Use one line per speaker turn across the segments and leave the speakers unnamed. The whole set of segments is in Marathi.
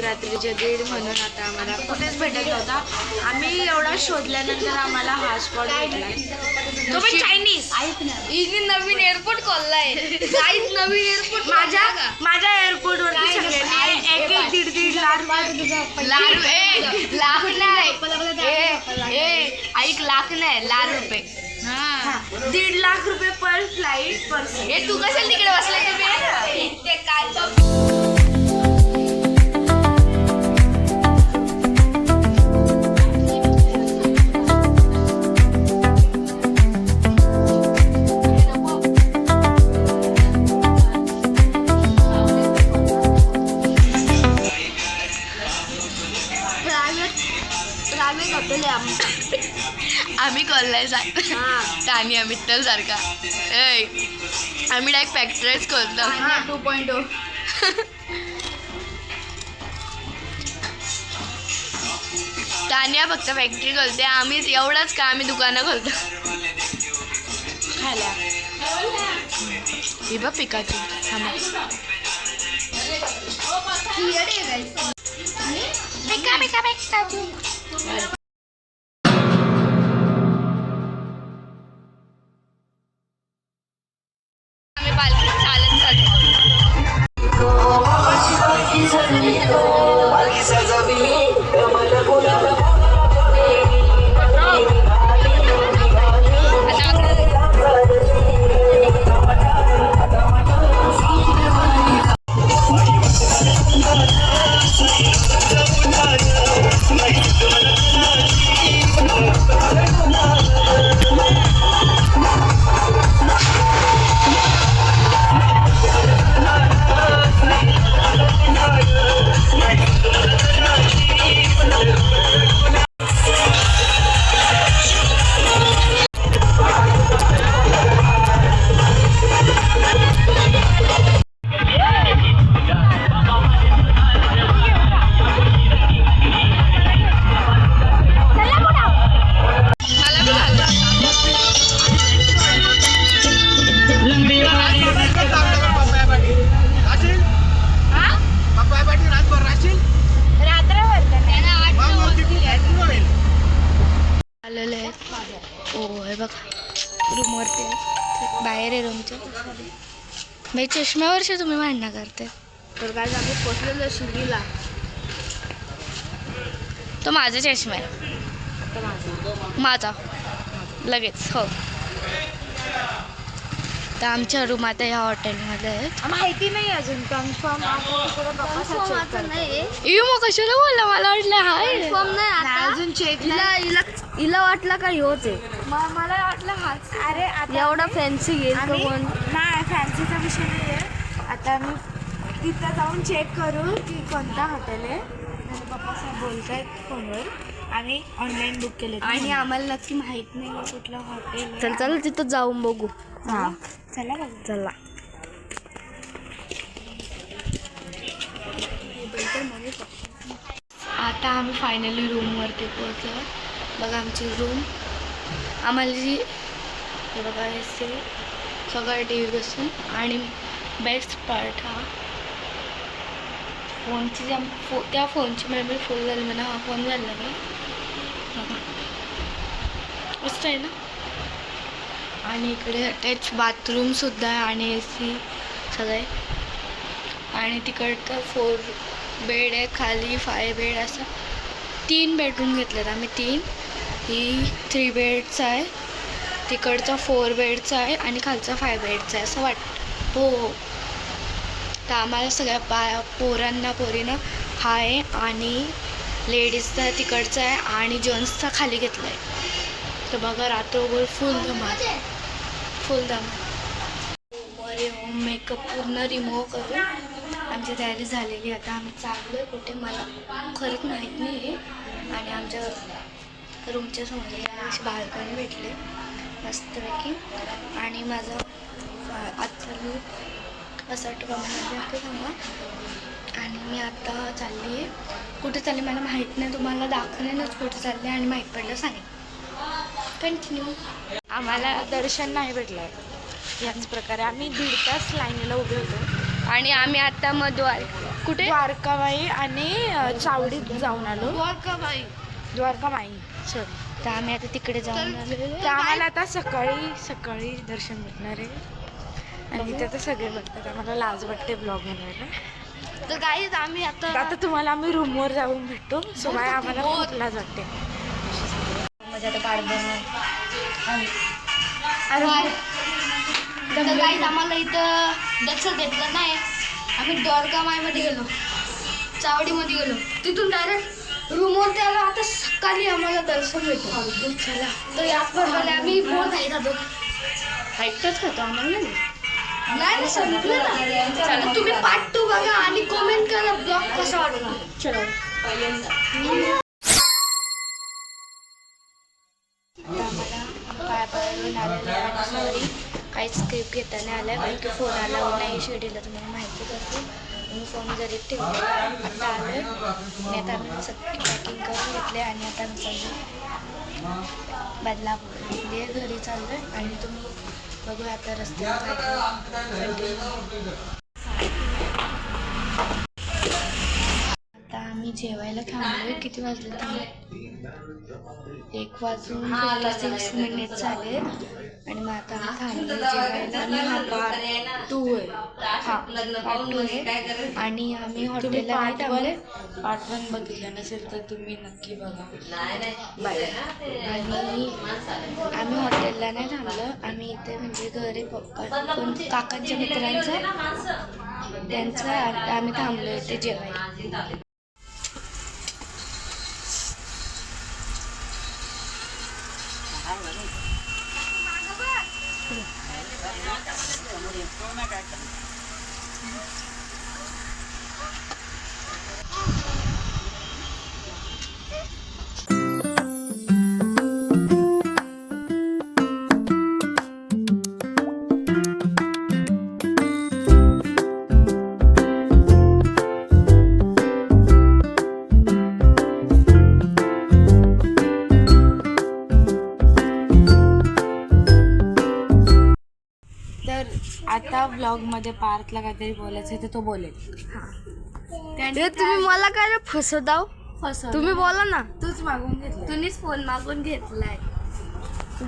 रात्रीचे दीड म्हणून आता आम्हाला कुठेच भेटत नव्हता. आम्ही एवढा शोधल्यानंतर आम्हाला हा स्पॉट भेटला. चायनीज
हिने नवीन एअरपोर्ट खोललाय काहीच नवीन एअरपोर्ट
माझ्या माझ्या एअरपोर्ट सगळ्यांनी एक एक दीड दीड लाख
लाख ए लाख नाही ऐक लाख नाही लाख रुपये.
हा, दीड लाख रुपये पर फ्लाईट पर्सन
ए तू कशाला तिकडे तुम्ही? आम्ही कॉललाय सांग तानिया मित्तल सारखा. ए आम्ही डायरेक्ट फॅक्टरीच करतो.
टू पॉईंट ओ
तानिया फक्त फॅक्टरी खोलते आम्ही एवढाच का आम्ही दुकानं खोलतो
खायला
ही बघ पिकाची. थांबा. मला चष्म्यावरचे तुम्ही भांडणं करते
तर काय आम्ही पोचलेलो शिर्डीला.
तो माझा चष्मा आहे.
आता माझा.
माझा. लगेच हो. तर आमच्या रूम आता ह्या हॉटेलमध्ये आहेत.
माहिती नाही अजून. कन्फर्म
इयो मग कशाला बोलला? मला वाटलं हाय.
अजून चेक हिला हिला हिला वाटलं का ह्योच आहे मला वाटलं हाच. अरे एवढा फॅन्सी घेईल तो कोण? नाही फॅन्सीचा विषय नाही आहे आता मी तिथं जाऊन चेक करू की कोणता हॉटेल आहे. माझे पप्पा साहेब बोलतायत फोनवर आम्ही ऑनलाईन बुक केले आणि आम्हाला नक्की माहीत नाही आहे कुठलं हॉटेल
चल चल तिथं जाऊन बघू.
हां. चला बघू.
चला. आता आम्ही फायनली रूमवरती पोहोचलो बघा आमची रूम आम्हाला जी हे बघा हे सगळं टी व्ही बसून आणि बेस्ट पार्ट हा. फोनची ज्या फो त्या फोनची मेमरी फुल झाली म्हणा हा फोन झाला मी बघा. मस्त आहे ना? आणि इकडे अटॅच बाथरूमसुद्धा आहे आणि ए सी सगळे. आणि तिकडचं फोर बेड आहे खाली फाय बेड असं. तीन बेडरूम घेतलेत आम्ही तीन. ही थ्री बेडचा आहे. तिकडचा फोर बेडचा आहे आणि खालचा फाय बेडचा आहे असं वाटतं. हो. हो तर आम्हाला सगळ्या बा पोरांना पोरीनं हा आहे आणि लेडीजचा तिकडचा आहे आणि जेंट्सचा खाली घेतला आहे. तर बघा रात्रभर फुल धमाल. फुल धमाल. अरे होम मेकअप पूर्ण रिमूव्ह करून आमची तयारी झालेली आता आम्ही चाललो आहे कुठे मला खरंच माहीत नाही आहे आणि आमच्या रूमच्या समोर अशी बाल्कनी भेटली मस्तपैकी. आणि माझं लूक असा टॉमध्ये सांगा आणि मी आता चालली आहे. कुठे चालली मला माहीत नाही. तुम्हाला दाखवण्यालाच कुठे चालले आणि माहीत पडलं सांगेन. कंटिन्यू
आम्हाला दर्शन नाही भेटलं. याच प्रकारे आम्ही दीड तास लाईनीला उभे होतो.
आणि आम्ही आता मग द्वार कुठे?
द्वारकाबाई आणि चावडीत जाऊन आलो.
द्वारकाबाई.
द्वारकामाई सॉरी
तर आम्ही आता तिकडे जाऊन आलो
तर आम्हाला आता सकाळी सकाळी दर्शन भेटणार आहे. आणि तिथे तर सगळे बघतात. आम्हाला लाज वाटते ब्लॉग बनवायला.
तर काही आम्ही आता
आता तुम्हाला आम्ही रूमवर जाऊन भेटतो. सो बाय आम्हाला खूप लाज वाटते.
म्हणजे आता कार्ड तर काही आम्हाला इथं दर्शन घेतलं नाही. आम्ही द्वारका मायमध्ये गेलो. चावडीमध्ये गेलो. तिथून डायरेक्ट रूमवरती आलो. आता सकाळी आम्हाला दर्शन चला. तर याच प्रकारे आम्ही बोर नाही खातो ऐकतच खातो आम्हाला नाही संपलं ना. चला तुम्ही पार्ट टू बघा आणि कमेंट करा ब्लॉग कसा वाटला. चलो. काय पडून स्क्रिप्ट घेता नाही आलं. कारण की फोन आला नाही शेड्यूल तुम्हाला माहिती करतो मी फोन जरी ठेवला. आता आलं आणि आता आम्ही सगळी पॅकिंग करून घेतले आणि आता मी चाललो बदलापूर घरी चाललोय. आणि तुम्ही बघू आता रस्त्यावर जेवायला थांबलोय. किती वाजले? थांबलो एक वाजून सिक्स मिनिट झाले आणि मग आता आम्ही थांबलो जेवायला. आणि हा पार्ट टू आहे हा पार्ट टू आहे आणि आम्ही हॉटेलला नाही थांबले
पार्ट वन बघितलं नसेल तर तुम्ही नक्की बघा.
बाय आणि आम्ही हॉटेलला नाही थांबलो. आम्ही इथे म्हणजे घरी पप्पा काकांच्या मित्रांचं त्यांचं आम्ही थांबलो इथे जेवायला.
我那点整，我那点整。ब्लॉगमध्ये पार्थला काहीतरी बोलायचं तर तो बोलेल.
ते तुम्ही मला काय फसवताव?
फसव
तुम्ही बोला ना.
तूच मागून घेतलं
तुम्हीच फोन मागून घेतलाय.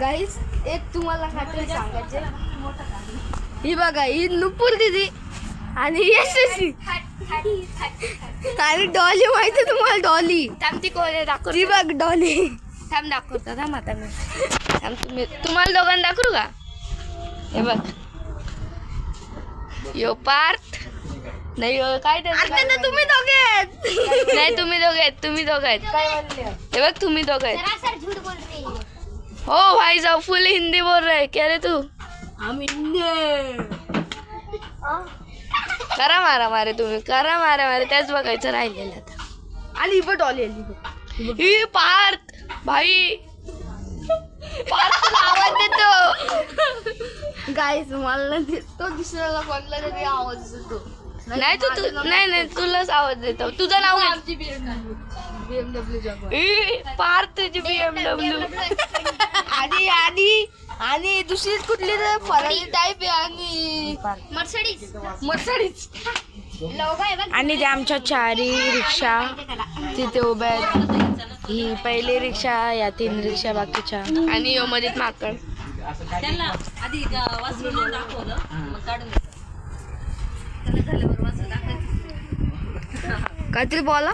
गाईस एक तुम्हाला काहीतरी सांगायचे ही बघा ही नुपूर दिदी आणि यशस्वी. आणि डॉली माहिती तुम्हाला डॉली? थांब ती कोण दाखव. ती बघ डॉली. थांब दाखवतो थांब आता मी. थांब तुम्ही तुम्हाला दोघांना दाखवू का? हे बघ. यो पार्थ. नाही यो, काय त्याचं तुम्ही दोघे आहेत. नाही तुम्ही दोघे आहेत तुम्ही दोघे आहेत.
काय बोलले
हे बघ तुम्ही दोघे आहेत. हो भाई साहब फुल हिंदी बोल रहे क्या रे तू?
आम्ही
करा मारा मारे तुम्ही करा मारा मारे. त्याच बघायचं राहिलेलं आता.
आली बट डॉली आली.
ही पार्थ भाई. आवाज देतो
गाईस मला तो दुसऱ्याला कोणला तरी आवाज येतो
नाही तू तू नाही नाही तुलाच आवाज देतो. तुझं नाव.
आमची बीएमडब्ल्यू जॉब
ई, पार्थ तुझी बीएमडब्ल्यू
आणि आणि आणि दुसरी कुठली तर फरारी. टाईप आहे आणि मर्सडीज आणि त्या आमच्या चारी रिक्षा तिथे उभ्या आहेत. ही पहिली रिक्षा या तीन रिक्षा बाकीच्या.
आणि यो मध्येच माकड काहीतरी बोला.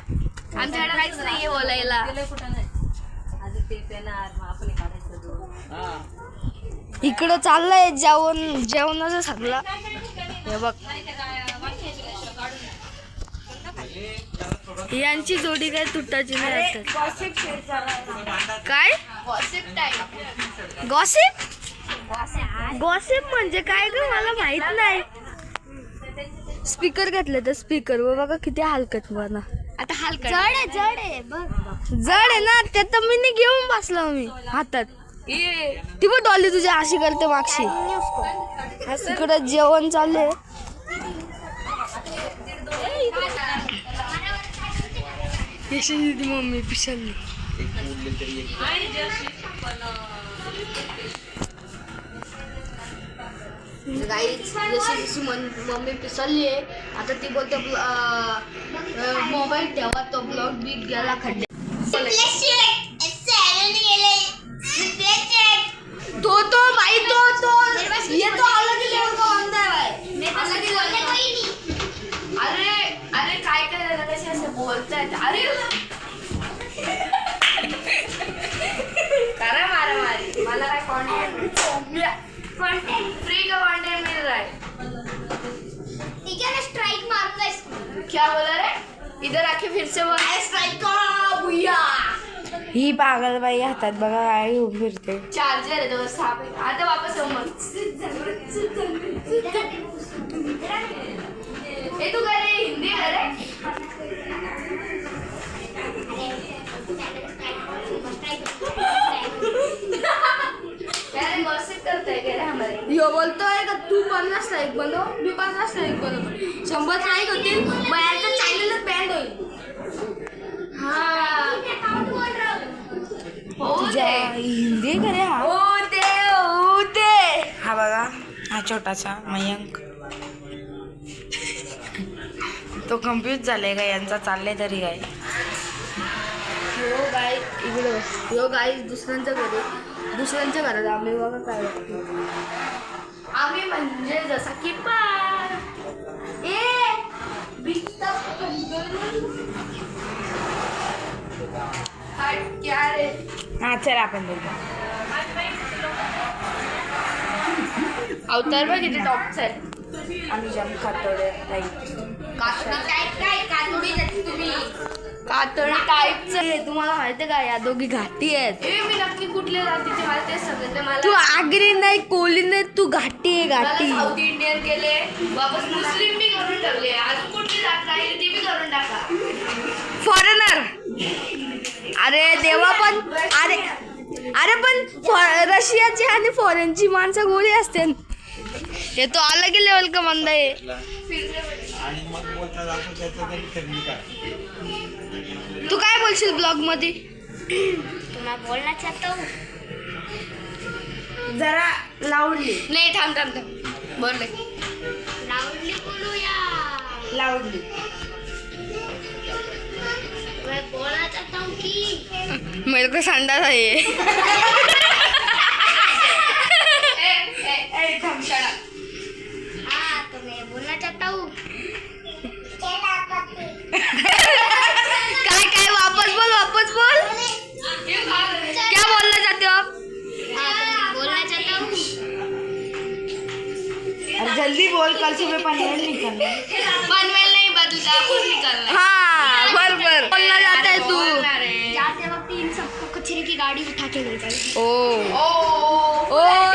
आमच्याकडे काहीच नाहीये बोलायला. इकडं चाललंय जेवण जेवणाचं सगळं हे बघ. यांची जोडी काय तुटाची नाही काय? गॉसिप गॉसिप म्हणजे काय ग? मला माहीत नाही. स्पीकर घेतले तर स्पीकर व बघा किती हलकत मला. आता हलकत जड आहे जड आहे. जड आहे ना ते तर मी नाही घेऊन बसलो मी हातात. ती पण डॉली तुझ्या अशी करते मागशी. इकडं जेवण मम्मी पिशल्ली
गाई जशी जशी मन- मम्मी पिसरली आहे आता ती बोलते मोबाईल ठेवा तो ब्लॉग बीत गेला खड्डे तो तो भाई तो तो ये तो अलग ही लेवल का बंदा है भाई अलग ही level का. अरे अरे काय काय झालं कसे असे बोलतायत अरे करा मारा मारी मला काय कॉन्टेंट फ्री का कॉन्टेंट मिल रहा है
स्ट्राइक मारूंगा इसको
क्या बोला रे? इधर आके फिर से बोल. स्ट्राइक का भैया
ही पागल बाई हातात बघा काय घेऊन फिरते
चार्जर है तो साफ है आता वापस मग ए तू हिंदी है रे का यो बोलतोय का? तू पन्नास लाईक बनव. मी पन्नास लाईक बनवतो. शंभर लाईक होतील. बाहेरचं चॅनलच बँड होईल. हा. हो.
हिंदी करे हा?
हो दे हो
हा बघा हा छोटासा मयंक. तो कम्प्युज झालाय का? यांचा चाललाय तरी काय.
हो गाय इकडे हो गाय दुसऱ्यांच्या घरी. दुसऱ्यांच्या घरात आम्ही बघा काय. आम्ही म्हणजे जसा की पार ए क्या रे.
हा चल आपण बघू.
अवतार बघ किती टॉपचा आहे.
आम्ही जाम खातोडे राईट
कातडी टाईपचं आहे. तुम्हाला माहिती का या दोघी घाटी आहेत. ए मी नक्की कुठल्या जातीचे मला ते सगळं ते मला
तू आगरी नाही कोली नाही तू घाटी आहे
मला
घाटी.
साऊथ इंडियन केले. वापस मुस्लिम बी करून टाकले. अजून कुठली जात राहिली ती बी करून टाका.
फॉरेनर अरे देवा पण अरे अरे पण फॉ- रशियाची आणि फॉरेनची माणसं गोळी असते हे तो अलग लेवल का बंदा आहे.
आणि मग बोलता जातो त्याचं तरी ठरली का?
तू काय बोलशील ब्लॉगमध्ये?
तुम्हाला बोलना चाहता हूँ
जरा लाऊडली
नाही थांब थांब थांब. बोल रे.
लाउडली बोलो या
लाऊडली
मैं बोलना चाहता हूँ कि.
मेरे को संडास आहे.
ए ए ए थांब शडा
हाँ तो मैं बोलना चाहता हूँ
काय काय वापस बोल. बोल क्या बोलना चाहते हो आप?
बोलना चाहता हूँ
अरे जल्दी बोल कल सुबह पनवेल निकलना
पनवेल नहीं बदलापुर निकलना
हाँ। बरोबर बोलना चाहता है तू।
जाते वक्त इन सबको कचरे की गाड़ी उठा के ले जाए
ओ।
ओ।
ओ,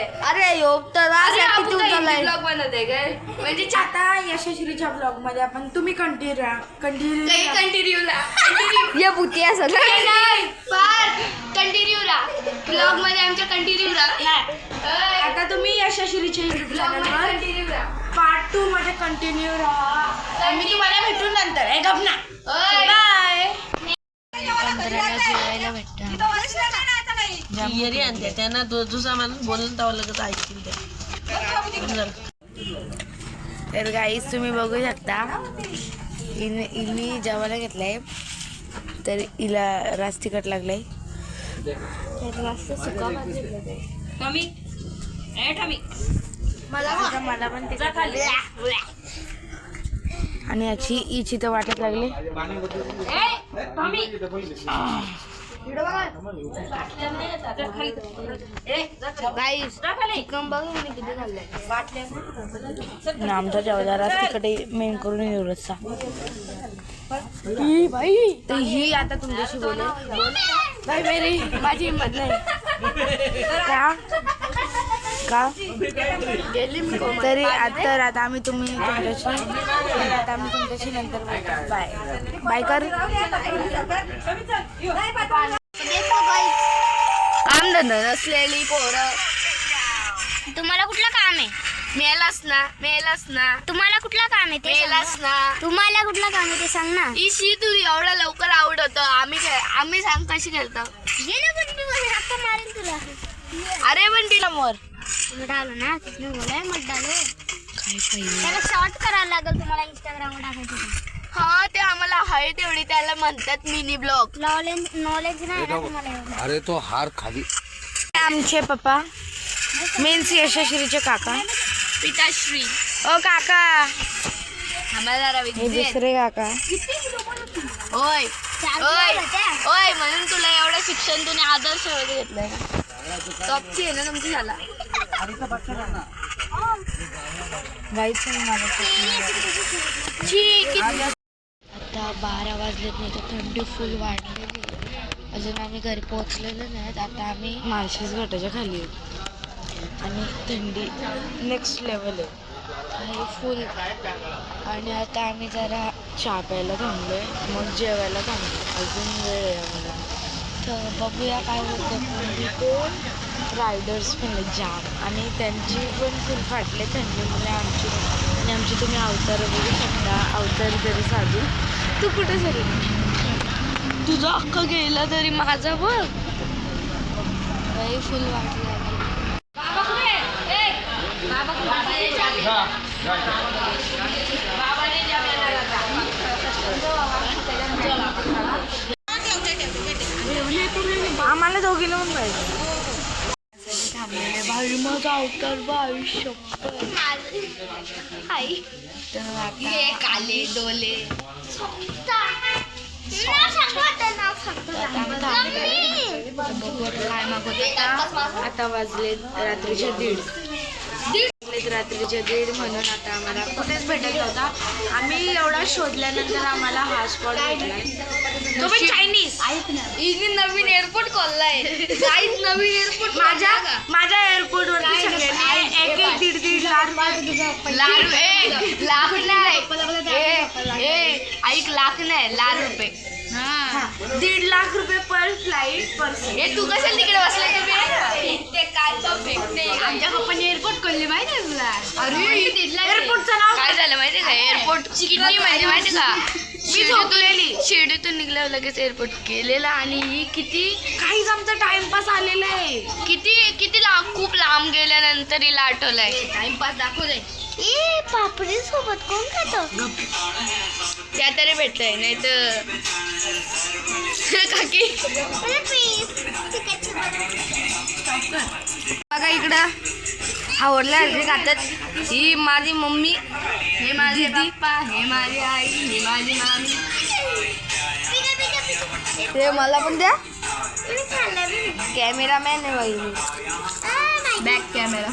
अरे यो तर आज
ब्लॉग काय? म्हणजे
आता यशस्वीच्या ब्लॉगमध्ये आपण तुम्ही कंटिन्यू
काही
कंटिन्यू
कंटिन्यू ला. कंटिन्यू
ये बुतिया सगळं
नाही पार कंटिन्यू राहा ब्लॉगमध्ये आमच्या कंटिन्यू राहा
आता तुम्ही यशस्वीच्या युट्यूब चॅनलवर
कंटिन्यू राहा
पार्ट टू मध्ये कंटिन्यू राहा. मी तुम्हाला भेटून नंतर. आहे गप ना. बाय
येरी आणते त्यांना दो दुसरा माणूस बोलून तावं लगेच ऐकतील ते.
तर गाईस तुम्ही बघू शकता. इने इनी जेवायला घेतलाय. तर हिला रास तिखट लागलाय. मला पण. आणि याची हिची तर वाटत लागली. गाईस चिकन बघ मी किती खाल्लंय आणि आमचा जेवढा रास तिकडे मेन करून रस्सा ही बाई तर ही आता तुमच्याशी बाई मेरी माझी हिंमत नाही का का? तरी तर आता आम्ही तुम्ही तुमच्याशी आता आम्ही तुमच्याशी नंतर. बाय बाय कर. काम धंदा नसलेली पोरं.
तुम्हाला कुठलं काम आहे?
मेलास ना मेलास ना.
तुम्हाला कुठलं काम आहे ते
मेलास
सांगा.
ना.
तुम्हाला कुठलं काम आहे ते सांग ना.
इशी तू एवढा लवकर आवडत. आम्ही खेळ आम्ही सांग कशी खेळतो
ये ना पण मी आता मारेन तुला.
अरे पण तिला मोर
डालो ना किसने बोला है मत डालो
काय पाहिजे
त्याला शॉर्ट करायला लागेल तुम्हाला इंस्टाग्रामवर टाकायचं.
हा ते आम्हाला आहे तेवढी त्याला म्हणतात मिनी ब्लॉग
नॉलेज नॉलेज नाही ना तुम्हाला एवढं.
अरे तो हार खाली.
आमचे पप्पा. मीन्स यशस्वीचे काका.
पिताश्री.
ओ काका.
आम्हाला जरा
हे. दुसरे काका.
होय ओय
होत्या.
ओय म्हणून तुला एवढं शिक्षण तुम्ही आदर्शमध्ये घेतलंय. टॉपची आहे ना तुमची झाला आता बारा वाजलेत नाही तर थंडी फुल वाढलेली. आहे. अजून आम्ही घरी पोहोचलेलो नाहीत. आता आम्ही
माळशेज घाटाच्या खाली आहे. आणि थंडी नेक्स्ट लेवल आहे.
आहे फुल आणि आता आम्ही जरा
चहा प्यायला थांबलोय. मग जेवायला थांबलो अजून वेळ आहे आम्हाला.
तर बघूया काय होतं.
रायडर्स पण आहेत जाम. आणि त्यांची पण फुल फाटले थंडीमुळे आमची. आणि आमची तुम्ही अवतार बघू शकता. अवतार जरी साधू तू कुठे झाली
तुझा अख्खा गेला तरी माझा बघ. बाई फुल वाटलं.
आम्हाला दोघीला पण पाहिजे.
भाई माझा अवतार शप्पथ
आई.
तर आता
काले आता
काय मागवत
आता आता वाजले रात्रीचे दीड वाजलेत रात्रीचे दीड म्हणून आता आम्हाला कुठेच भेटत नव्हता. आम्ही एवढा शोधल्यानंतर आम्हाला हा स्पॉट भेटला. तो पण चायनीज
हिने नवीन एअरपोर्ट खोललाय. काहीच नवीन एअरपोर्ट
माझ्या माझ्या एअरपोर्ट सगळ्यांनी एक एक दीड दीड लाख
लाख ए लाख नाही. ए, ए, ऐक लाख नाही लाख रुपये.
दीड लाख रुपये पर फ्लाईट पर
तू कशाला तिकडे बसला आमच्या पप्पाने एअरपोर्ट खोलले माहिती आहे तुला? अरे
एअरपोर्टचं नाव
काय झालं माहिती का? एअरपोर्ट किती म्हणजे माहिती का? शिर्डीतून शिर्डीतून निघल्यावर लगेच एअरपोर्ट केलेला आणि ही किती
काहीच आमचा टाइमपास आलेला आहे.
किती किती लांब खूप लांब गेल्यानंतर हिला आठवलंय. टाइमपास दाखवलंय.
ए पापडी सोबत कोण खातो?
त्या तरी भेटलंय नाही तर काकी बघा इकडं. आवडल्या हलके खातात ही माझी मम्मी हे माझे पप्पा हे माझी आई हे माझी मामी. ते मला पण द्या. कॅमेरामॅन आहे बाई बॅक कॅमेरा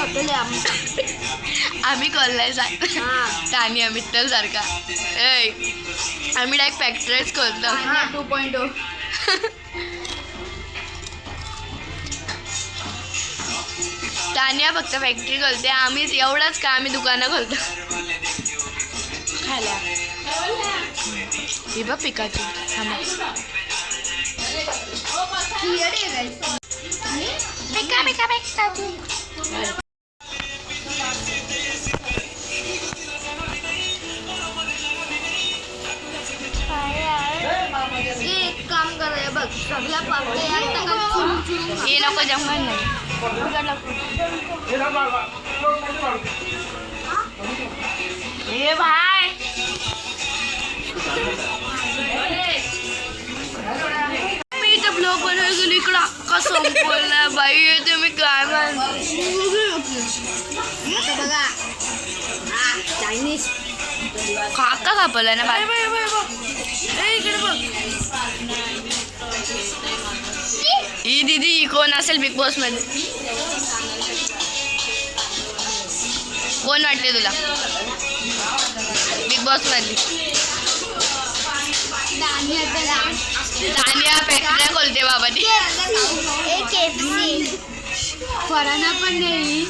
आमचा आम्ही. कॉललाय तानिया मित्तल सारखा. ए आम्ही डायरेक्ट फॅक्टरीच करतो टू पॉईंट ओ तानिया फक्त फॅक्टरी करते आम्ही एवढंच का आम्ही दुकानं खोलतो? खायला ही बघ पिकाची.
पिका पिका पिका.
काम करूया बघ सगळ्या पापड्या हे नको जमणार नाही
हे भाय
मी इथं ब्लॉग बनवायला गेलो इकडं अख्खा संपवला बाई हे तुम्ही काय बघा चायनीज काका कापला ना बाई ही कोण असेल बिग बॉसमध्ये? कोण वाटते तुला? बिग बॉस मधली. तानिया फॅक्टऱ्या खोलते बाबा ती
एक एफसी
फराना पण नाही.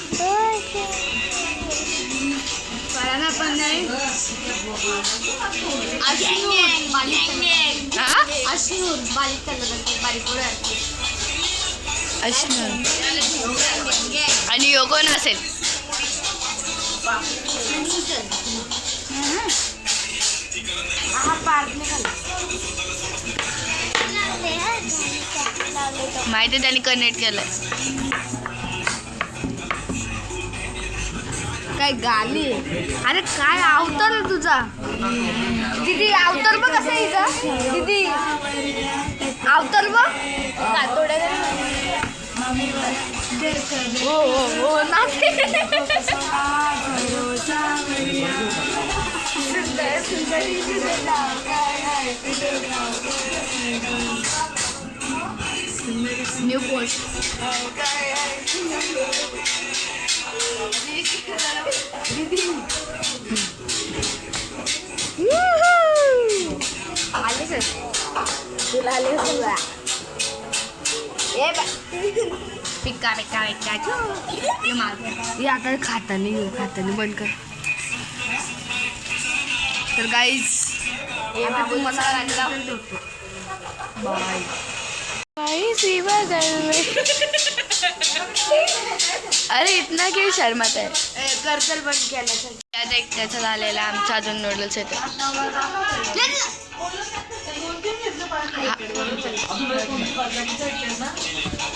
घराणा पण नाही
हा?
अश्नूर बारीक कलर बारीक पोरं.
असणार आणि यो कोण असेल
हा पार्क
माहिती आहे त्यांनी कनेक्ट केलंय.
काय गाली? अरे काय अवतार तुझा? दीदी अवतार बघ कसं आहे हिचा दीदी. अवतार बघ. हो हो हो ना न्यू छो. हे आता खाताना येऊ खाताना बंद कर. तर गाईज बाय.
अरे इतना क्यों शर्मात आहे
कर्तल बंद केलं
त्याचा झालेला आमचा अजून नूडल्स येतो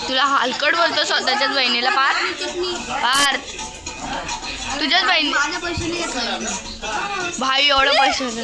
तुला हलकट बोलतो स्वतःच्याच बहिणीला पार. पार. तुझ्याच बहिणी. भाई एवढं पैसे होते.